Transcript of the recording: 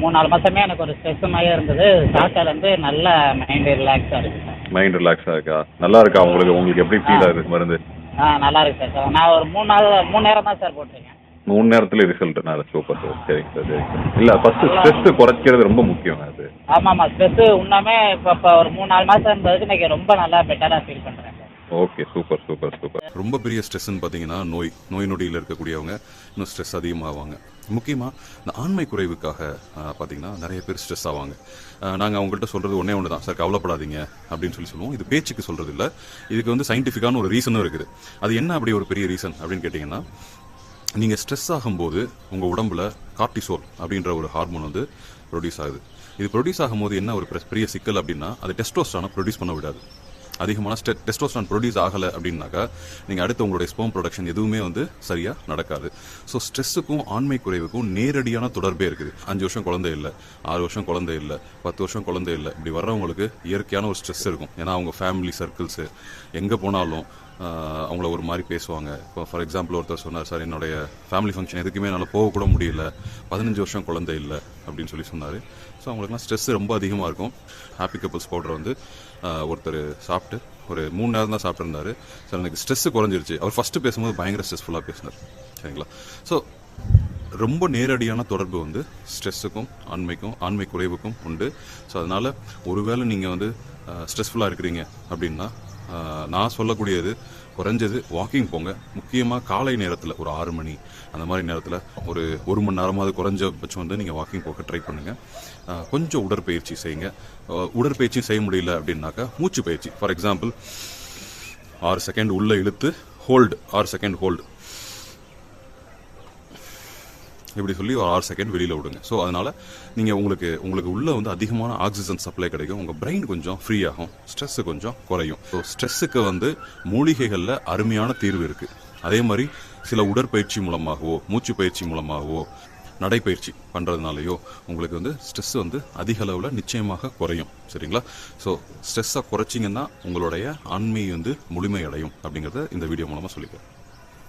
மூணு நாலு மாசமே எனக்கு ஒரு ஸ்ட்ரெஸ் மாதிரியே இருந்தது. சாப்பிட்டாலேருந்து நல்ல மைண்ட் ரிலாக்ஸாக இருக்கு. சார் மைண்ட் ரிலாக்ஸாக இருக்கா? நல்லா இருக்கா உங்களுக்கு? உங்களுக்கு எப்படி ஃபீல் ஆகுது மருந்து? ஆ நல்லா இருக்கு சார். சார் நான் ஒரு மூணு நாள் மூணு நேரம் தான் சார் போட்டிருக்கேன். மூணு நேரத்துல ரிசல்ட் நான் சூப்பர் சார். சரிங்க சார் சரிங்க சார். இல்லை ஃபர்ஸ்ட் ஸ்ட்ரெஸ் குறைக்கிறது ரொம்ப முக்கியம் அது. ஆமாம் ஆமாம் ஸ்ட்ரெஸ்ஸு உண்மையாமே இப்போ இப்போ ஒரு மூணு நாலு மாதம் இருந்ததுக்கு இன்னைக்கு ரொம்ப நல்லா பெட்டராக ஃபீல் பண்ணுறேன் sir okay super super super ரொம்ப பெரிய ஸ்ட்ரெஸ்ன்னு பார்த்தீங்கன்னா நோய் நோய் நொடியில் இருக்கக்கூடியவங்க இன்னும் ஸ்ட்ரெஸ் அதிகமாவாங்க. முக்கியமாக இந்த ஆண்மை குறைவுக்காக பார்த்தீங்கன்னா நிறைய பேர் ஸ்ட்ரெஸ் ஆவாங்க. நாங்கள் அவங்கள்ட்ட சொல்கிறது ஒன்றே ஒன்று தான். சார் கவலைப்படாதீங்க அப்படின்னு சொல்லி சொல்லுவோம். இது பேச்சுக்கு சொல்கிறது இல்லை. இதுக்கு வந்து சயின்டிஃபிக்கான ஒரு ரீசனும் இருக்குது. அது என்ன அப்படி ஒரு பெரிய ரீசன் அப்படின்னு கேட்டிங்கன்னா நீங்கள் ஸ்ட்ரெஸ் ஆகும்போது உங்கள் உடம்புல கார்டிசோல் அப்படின்ற ஒரு ஹார்மோன் வந்து ப்ரொடியூஸ் ஆகுது. இது ப்ரொடியூஸ் ஆகும்போது என்ன ஒரு பெரிய- பெரிய சிக்கல் அப்படின்னா அது டெஸ்டோஸ்டானை ப்ரொடியூஸ் பண்ண விடாது. அதிகமான டெஸ்டோஸ்டான் ப்ரொடியூஸ் ஆகலை அப்படின்னாக்கா நீங்கள் அடுத்து உங்களுடைய ஸ்போம் ப்ரொடக்ஷன் எதுவுமே வந்து சரியாக நடக்காது. ஸோ ஸ்ட்ரெஸ்ஸுக்கும் ஆண்மை குறைவுக்கும் நேரடியான தொடர்பே இருக்குது. அஞ்சு வருஷம் குழந்தை இல்லை ஆறு வருஷம் குழந்தை இல்லை பத்து வருஷம் குழந்தை இல்லை. இப்படி வர்றவங்களுக்கு இயற்கையான ஒரு ஸ்ட்ரெஸ் இருக்கும். ஏன்னா அவங்க ஃபேமிலி சர்க்கிள்ஸு எங்கே போனாலும் அவங்கள ஒரு மாதிரி பேசுவாங்க. இப்போ ஃபார் எக்ஸாம்பிள் ஒருத்தர் சொன்னார் சார் என்னுடைய ஃபேமிலி ஃபங்க்ஷன் எதுக்குமே என்னால் போகக்கூட முடியல. பதினஞ்சு வருஷம் குழந்தை இல்லை. அப்படின்னு சொல்லி சொன்னார். ஸோ அவங்களுக்குலாம் ஸ்ட்ரெஸ் ரொம்ப அதிகமாக இருக்கும். ஹாப்பி கப்பல்ஸ் பவுடர் வந்து ஒருத்தர் சாப்பிட்டு ஒரு மூணு நேரம் தான் சாப்பிட்ருந்தாரு சார் எனக்கு ஸ்ட்ரெஸ்ஸு குறைஞ்சிருச்சு. அவர் ஃபஸ்ட்டு பேசும்போது பயங்கர ஸ்ட்ரெஸ்ஃபுல்லாக பேசினார். சரிங்களா? ஸோ ரொம்ப நேரடியான தொடர்பு வந்து ஸ்ட்ரெஸ்ஸுக்கும் ஆண்மைக்கும் ஆண்மை குறைவுக்கும் உண்டு. ஸோ அதனால் ஒருவேளை நீங்கள் வந்து ஸ்ட்ரெஸ்ஃபுல்லாக இருக்கிறீங்க அப்படின்னா நான் சொல்லக்கூடியது குறைஞ்சது வாக்கிங் போங்க. முக்கியமாக காலை நேரத்தில் ஒரு ஆறு மணி அந்த மாதிரி நேரத்தில் ஒரு ஒரு மணி நேரமாவது குறைஞ்சபட்சம் வந்து நீங்கள் வாக்கிங் போக ட்ரை பண்ணுங்கள் கொஞ்சம் உடற்பயிற்சி செய்யுங்க. உடற்பயிற்சியும் உடற்பயிற்சி செய்ய முடியல அப்படின்னாக்கா மூச்சு பயிற்சி. ஃபார் எக்ஸாம்பிள் ஆறு செகண்ட் உள்ளே இழுத்து ஹோல்டு ஆறு செகண்ட் ஹோல்டு இப்படி சொல்லி ஒரு ஆறு செகண்ட் வெளியில் விடுங்க. ஸோ அதனால் நீங்கள் உங்களுக்கு உங்களுக்கு உள்ளே வந்து அதிகமான ஆக்சிஜன் சப்ளை கிடைக்கும். உங்கள் பிரெயின் கொஞ்சம் ஃப்ரீ ஆகும். ஸ்ட்ரெஸ் கொஞ்சம் குறையும். ஸோ ஸ்ட்ரெஸ்ஸுக்கு வந்து மூலிகைகளில் அருமையான தீர்வு இருக்குது அதே மாதிரி சில உடற்பயிற்சி மூலமாகவோ மூச்சு பயிற்சி மூலமாகவோ நடைப்பயிற்சி பண்ணுறதுனாலையோ உங்களுக்கு வந்து ஸ்ட்ரெஸ் வந்து அதிக அளவில் நிச்சயமாக குறையும். சரிங்களா? ஸோ ஸ்ட்ரெஸ்ஸை குறைச்சிங்கன்னா உங்களுடைய ஆண்மை வந்து முழுமையடையும் அப்படிங்கிறத இந்த வீடியோ மூலமாக சொல்லிக்கிறேன்.